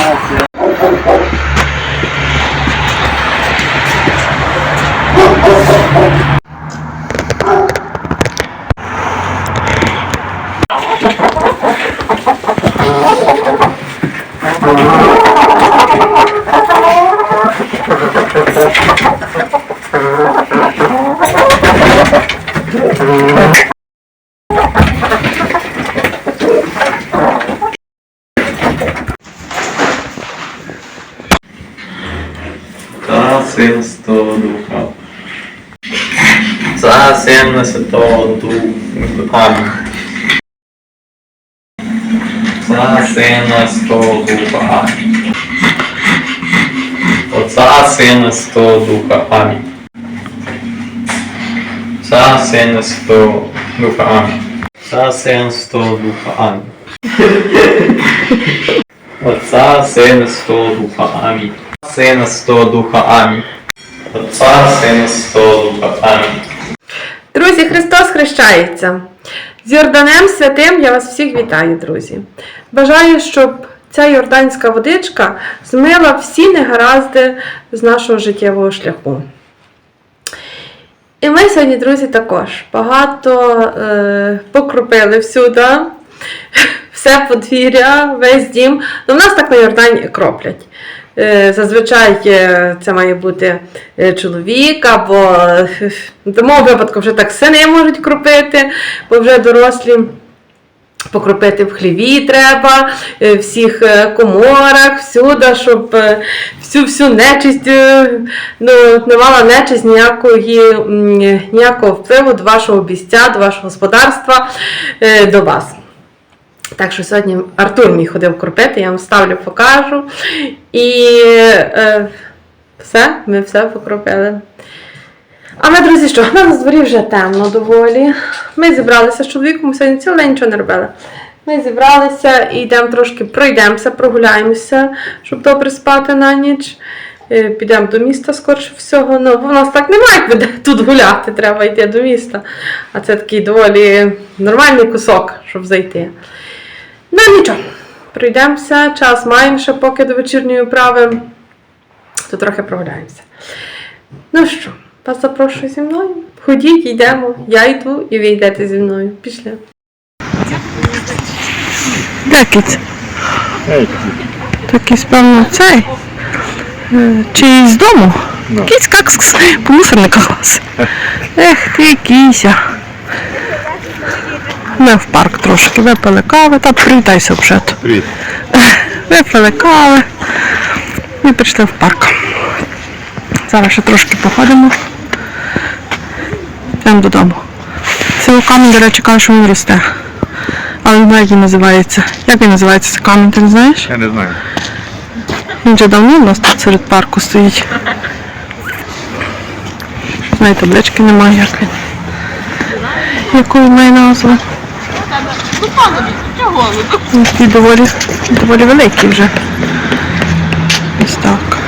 Oh, okay. За син Святого Духа. За сина Святого Духа. За сина Святого Духа. Отця Сина Святого Духа. Амінь. За сина Святого Духа. Амінь. За сина Святого Духа. Амінь. Отця Сина Святого Духа. Амінь. Сина Святого Духа. Амінь. Отця Сина Святого Духа. Амінь. Друзі, Христос хрещається. З Йорданем Святим я вас всіх вітаю, друзі. Бажаю, щоб ця йорданська водичка змила всі негаразди з нашого життєвого шляху. І ми сьогодні, друзі, також багато е, покропили всюди, все подвір'я, весь дім. Ну, в нас так на Йордані кроплять. Е, Зазвичай е, це має бути е, чоловік, або в тому випадку вже так сини можуть кропити, бо вже дорослі. Покропити в хліві треба, в всіх коморах, всюди, щоб всю всю нечисть, ну, не мала нечисть ніякої, ніякого впливу до вашого бістя, до вашого господарства, до вас. Так що сьогодні Артур мій ходив кропити, я вам ставлю, покажу. І е, все, ми все покропили. А ми, друзі, що? На дворі вже темно доволі. Ми зібралися з чоловіком, сьогодні день нічого не робили. Ми зібралися і йдемо трошки пройдемося, прогуляємося, щоб добре спати на ніч. Е, Підемо до міста скорше всього. Ну, в нас так немає як тут гуляти, треба йти до міста. А це такий доволі нормальний кусок, щоб зайти. Ну нічого, пройдемося, час маємо ще поки до вечірньої вправи, то трохи прогуляємося. Ну що, вас запрошую зі мною. Ходіть, йдемо, я йду і ви йдете зі мною. Пішли. Де кіць? Такий, певно, цей. е, Чи з дому? Кіцька кс по мусорниках вас. Ех ти, кіся. Ми в парк трошки випили кави, та привітайся вже. Привіт. Випили кави і пішли в парк. Зараз ще трошки походимо. Йдемо додому. Цього камінь, до речі, кажуть, що він росте. Але не як він називається. Як він називається цей камінь, ти не знаєш? Я не знаю. Він вже давно у нас тут серед парку стоїть. Знаю, таблички немає як він. Яку має назву? Він такий доволі, доволі великий вже. Ось так.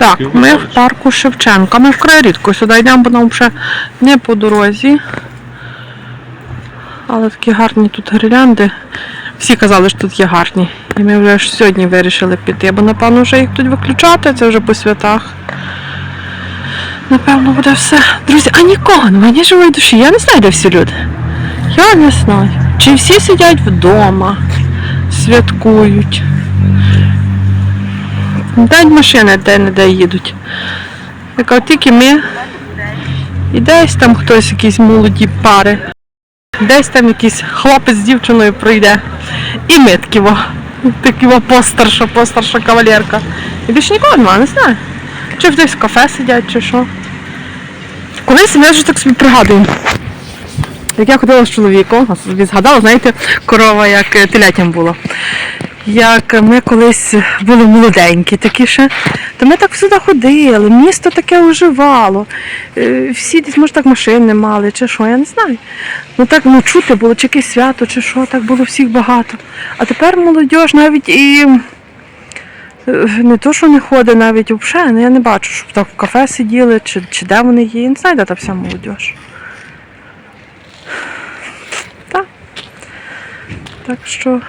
Так, ми в парку Шевченка. Ми вкрай рідко сюди йдемо, бо нам вже не по дорозі. Але такі гарні тут гірлянди. Всі казали, що тут є гарні. І ми вже сьогодні вирішили піти, бо напевно вже їх тут виключати, це вже по святах. Напевно, буде все. Друзі, а нікого немає, ні живої душі. Я не знаю, де всі люди. Я не знаю. Чи всі сидять вдома, святкують. День машини де-не-де їдуть. Так от тільки ми. І десь там хтось, якісь молоді пари. Десь там якийсь хлопець з дівчиною пройде. І ми такі во. Постарша, постарша кавалерка. І більше нікого немає, не знаю. Чи в десь в кафе сидять, чи що. Колись ми вже так собі пригадуємо. Як я ходила з чоловіком, а собі згадала, знаєте, корова як е, телятям була. Як ми колись були молоденькі, такі ще, то ми так всюди ходили, місто таке оживало. Е, Всі десь, може, так машини мали, чи що, я не знаю. Ну так ну, чути було, чи якесь свято, чи що, так було всіх багато. А тепер молодь навіть і е, не то, що не ходить навіть взагалі, ну, я не бачу, щоб так в кафе сиділи, чи, чи де вони є. Я не знаю, де та вся молодь. Так що.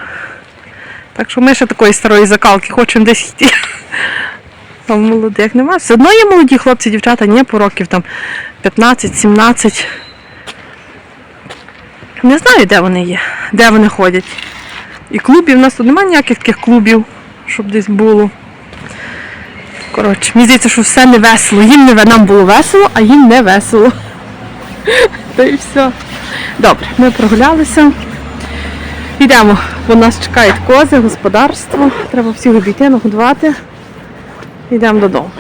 Так що ми ще такої старої закалки хочемо десь йти. А молодих немає. Все одно є молоді хлопці, дівчата, ні, по років там 15-17. Не знаю, де вони є, де вони ходять. І клубів, у нас тут немає ніяких таких клубів, щоб десь було. Коротше, мені здається, що все не весело. Їм не нам було весело, а їм не весело. Та і все. Добре, ми прогулялися. Йдемо, бо нас чекають кози, господарство. Треба всіх обійти, нагодувати. Йдемо додому.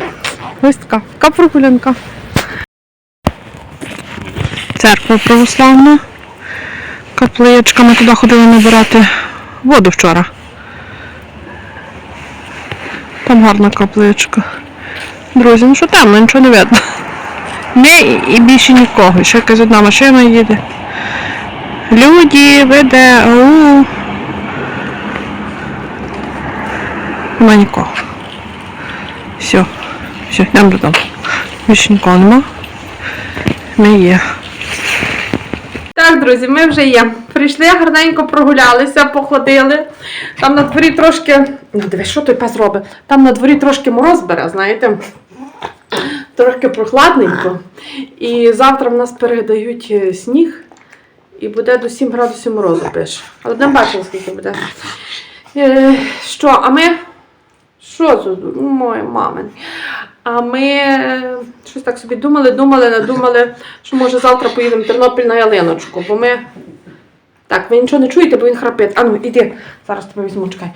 Ось така, така. Церква православна. Капличка. Ми туди ходили набирати воду вчора. Там гарна капличка. Друзі, ну що темно, нічого не видно. Ми і більше нікого. Ще якась одна машина їде. Люди? Ау. Нема нікого. Все, все, йдемо додому. Більше нікого нема. Ми є. Так, друзі, ми вже є. Прийшли, гарненько прогулялися, походили. Там на дворі трошки. Ну, дивись, що той пес робить? Там на дворі трошки мороз бере, знаєте. Трохи прохладненько. І завтра в нас передають е, сніг. І буде до 7 градусів морозу пише. Але не бачила, скільки буде. Е, що, а ми. Що тут? Моє мамин. А ми е, щось так собі думали, думали, надумали, що може завтра поїдемо в Тернопіль на ялиночку, бо ми. Так, ви нічого не чуєте, бо він храпить. Ану, іди, зараз тебе візьму, чекай.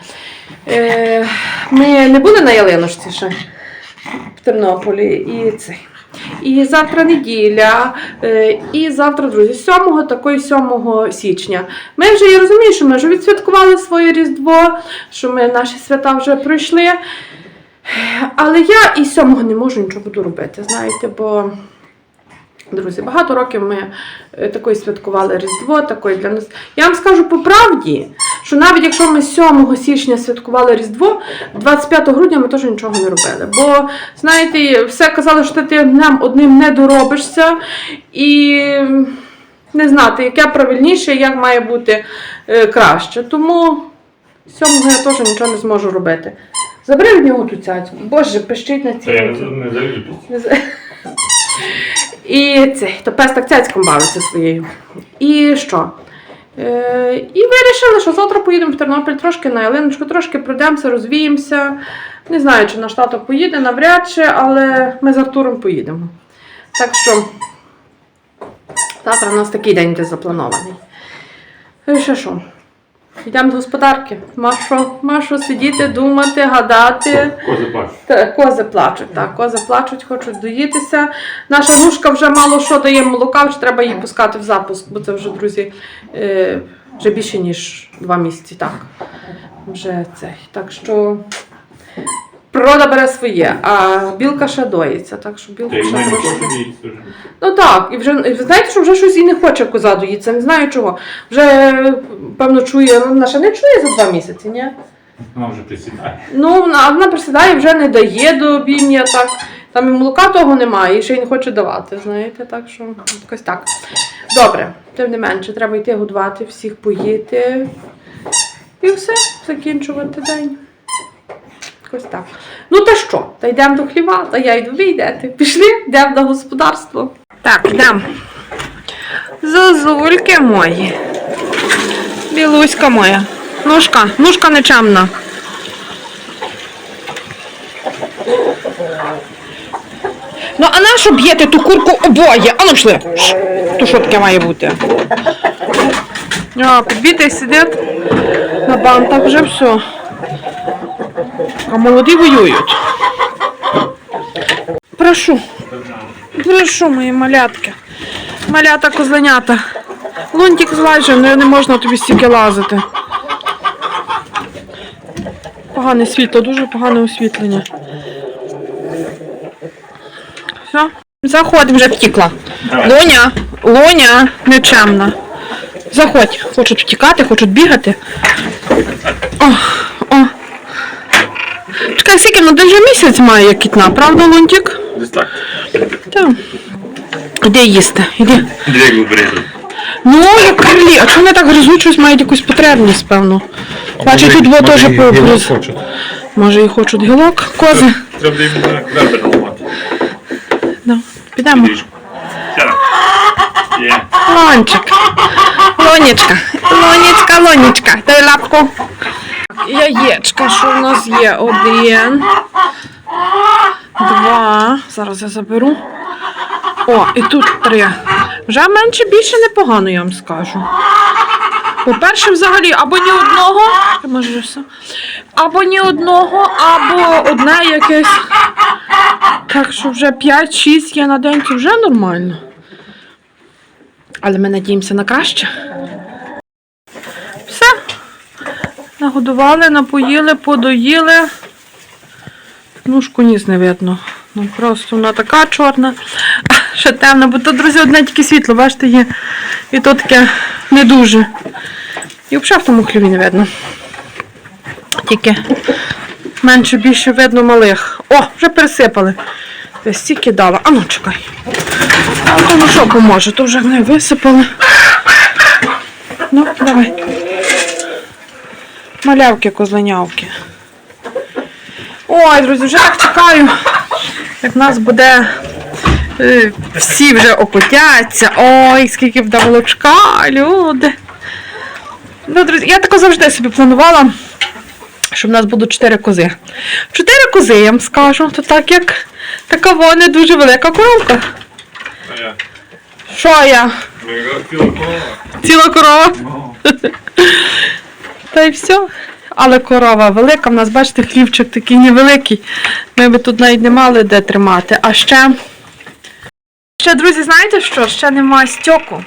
Е, ми не були на ялиночці ще в Тернополі і цей. І завтра неділя, е, і завтра, друзі, 7 такої 7 січня. Ми вже я розумію, що ми вже відсвяткували своє Різдво, що ми наші свята вже пройшли. Але я і 7 не можу нічого буду робити, знаєте, бо. Друзі, багато років ми е, такої святкували Різдво, такої для нас. Я вам скажу по правді, що навіть якщо ми 7 січня святкували Різдво, 25 грудня ми теж нічого не робили. Бо, знаєте, все казали, що ти днем одним не доробишся і не знати, яке правильніше, як має бути е, краще. Тому 7 я теж нічого не зможу робити. Забери від нього ту цяцьку. Боже, пищить на Та я цій. не, знаю. І це, то пес так цяцьком бавиться своєю. І що? Е, і вирішили, що завтра поїдемо в Тернопіль трошки на ялиночку, трошки пройдемося, розвіємося. Не знаю, чи наш тато поїде, навряд чи, але ми з Артуром поїдемо. Так що завтра у нас такий день де запланований. І ще що? Йдемо до господарки. Машу, машу сидіти, думати, гадати. Кози плачуть. Та, кози плачуть, так, кози плачуть, хочуть доїтися. Наша нушка вже мало що дає молока, вже треба її пускати в запуск, бо це вже, друзі, е, вже більше, ніж два місяці. Так. Вже цей. Так що природа бере своє, а білка ще доїться. Так що білка й ще мене трошки. хоче їсти. Ну так, і вже і ви знаєте, що вже щось і не хоче коза доїться, не знаю чого. Вже, певно, чує, ну, вона ще не чує за два місяці, ні? Вона вже присідає. Ну, вона, вона присідає, вже не дає до обійм'я, так. Там і молока того немає, і ще й не хоче давати, знаєте, так що якось так. Добре, тим не менше, треба йти годувати, всіх поїти. І все, закінчувати день. Якось так. Ну та що? Та йдемо до хліва, та я йду, ви йдете. Пішли, йдемо на господарство. Так, йдемо. Зозульки мої. Білуська моя. Ножка, ножка нечемна. Ну, а на що б'єте ту курку обоє? А ну пішли. То що таке має бути? А, підбітий сидить на бантах вже все. А молоді воюють. Прошу. Прошу, мої малятки. Малята козленята. Лунтик злазь, же, ну не можна тобі стільки лазити. погане світло, дуже погане освітлення. Все. Заходь, вже втікла. Лоня, Лоня, нечемна. Заходь, хочуть втікати, хочуть бігати. О, о. Чекай, скільки, ну де вже місяць має кітна, правда, Лунтик? Десь так. Так. Іди їсти, іди. Дві губрези. Ну, як крилі, а чому вони так гризуть, щось мають якусь потребність, певно. Бачу, тут було теж погриз. Може і хочуть гілок, кози. Треба їм крабер ламати. Да. Підемо. Лончик. Лонечка. Лонечка, лонечка. Дай лапку. Яєчка, що в нас є? Один. Два. Зараз я заберу. О, і тут три. Вже менше більше непогано, я вам скажу. По-перше, взагалі, або ні одного, може все, або ні одного, або одне якесь. Так що вже 5-6 є на день, це вже нормально. Але ми надіємося на краще. Все. Нагодували, напоїли, подоїли. Ножку ніс не видно. Ну просто вона така чорна, ще темна, бо тут, друзі, одне тільки світло, бачите, є. І то таке не дуже. І взагалі в тому хліві не видно. Тільки менше більше видно малих. О, вже пересипали. Я стільки дала. А ну чекай. А то ну що поможе, то вже не висипали. Ну, давай. Малявки, козленявки. Ой, друзі, вже так чекаю, як в нас буде. Е, Всі вже окотяться. Ой, скільки буде молочка, люди. Ну, друзі, я тако завжди собі планувала, що в нас будуть чотири кози. Чотири кози, я вам скажу. То так як така вона дуже велика коровка. Що я? Корова. Ціла корова. Та й все. Але корова велика, в нас, бачите, хлівчик такий невеликий. Ми би тут навіть не мали де тримати. А ще, ще, друзі, знаєте що? Ще нема стьоку.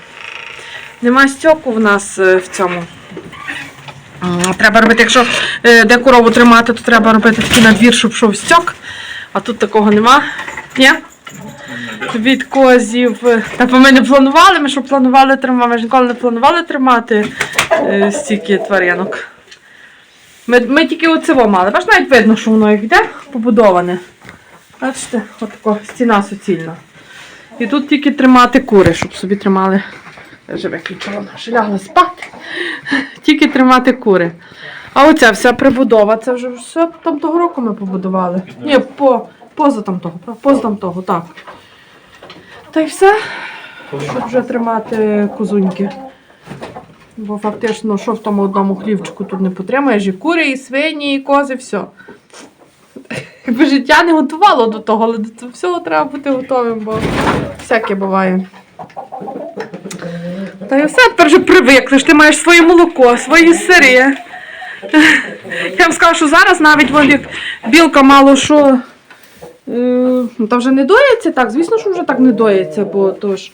Нема стьоку в нас е, в цьому. Треба робити, якщо е, де корову тримати, то треба робити такий надвір, щоб йшов стьок. А тут такого нема. Ні? Від козів. Та ми не планували, ми що планували тримати, ми ж ніколи не планували тримати е, стільки тваринок. Ми, ми тільки оцево мали. Бач, навіть видно, що воно як йде побудоване. Бачите, отако стіна суцільна. І тут тільки тримати кури, щоб собі тримали. Вже виключила, вона лягла спати. Тільки тримати кури. А оця вся прибудова, це вже все там того року ми побудували. Ні, по, поза там того, поза там того, так. Та й все, щоб вже тримати козуньки. Бо фактично, що в тому одному хлівчику тут не потримаєш, і кури, і свині, і кози, все. Якби життя не готувало до того, але до всього треба бути готовим, бо всяке буває. Та й все, тепер вже привикли, що ти маєш своє молоко, свої сири. Я вам скажу, що зараз навіть як білка мало що. та вже не доїться так, звісно, що вже так не доїться, бо то ж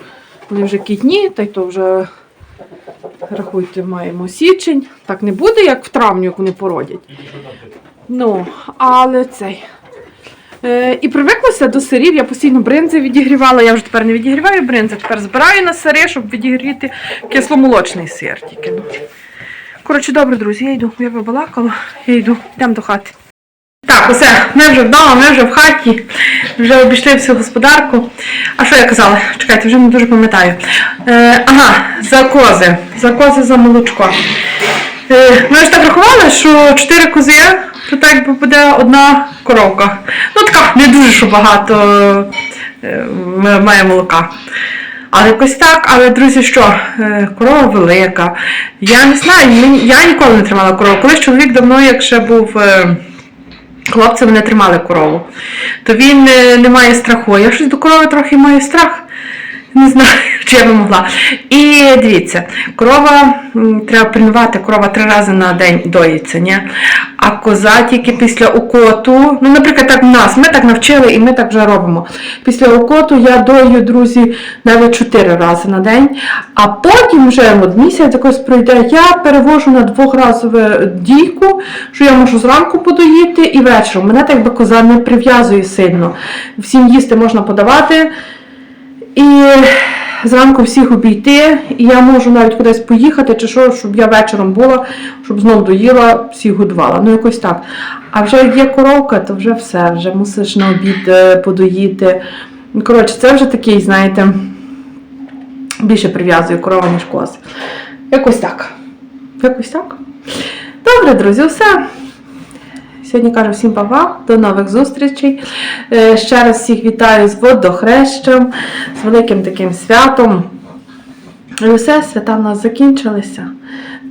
вони вже кітні, та й то вже рахуйте, маємо січень. Так не буде, як в травні, як вони породять. Ну, але цей. Е, і привиклася до сирів, я постійно бринзи відігрівала. Я вже тепер не відігріваю бринзи, тепер збираю на сири, щоб відігріти кисломолочний сир тільки. Ну. Коротше, добре, друзі, я йду, я побалакала, я йду, йдемо до хати. Так, усе, ми вже вдома, ми вже в хаті, вже обійшли всю господарку. А що я казала? Чекайте, вже не дуже пам'ятаю. Е, ага, за кози. За кози за молочко. Е, ми ж так рахували, що 4 кози, то так буде одна коровка. Ну така, не дуже що багато е, має молока. Але якось так, але друзі, що е, корова велика. Я не знаю, я ніколи не тримала корову. Колись чоловік давно, як ще був. е, Хлопці мене тримали корову, то він не має страху. Я щось до корови трохи маю страх. Не знаю, чи я би могла. І дивіться, корова треба пильнувати, корова три рази на день доїться, ні? а коза тільки після укоту. Ну, наприклад, так в нас, ми так навчили і ми так вже робимо. Після укоту я дою, друзі, навіть чотири рази на день, а потім вже от місяць якось пройде, я перевожу на двохразову дійку, що я можу зранку подоїти і вечором. Мене так би коза не прив'язує сильно. Всім їсти можна подавати. І зранку всіх обійти, і я можу навіть кудись поїхати, чи що, щоб я вечором була, щоб знов доїла, всіх годувала. Ну якось так. А вже як є коровка, то вже все, вже мусиш на обід е, подоїти. Коротше, це вже такий, знаєте, більше прив'язує корова, ніж коз. Якось так. Якось так. Добре, друзі, все. Сьогодні кажу всім па-па, до нових зустрічей. Е, Ще раз всіх вітаю з водохрещем, з великим таким святом. І все, свята в нас закінчилися.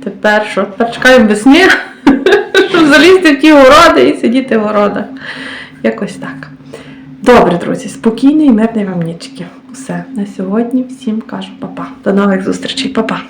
Тепер що? Тепер чекаємо весни, щоб залізти в ті городи і сидіти в городах. Якось так. Добре, друзі, спокійної мирної вам нічки. Все, на сьогодні всім кажу па-па. До нових зустрічей, па-па.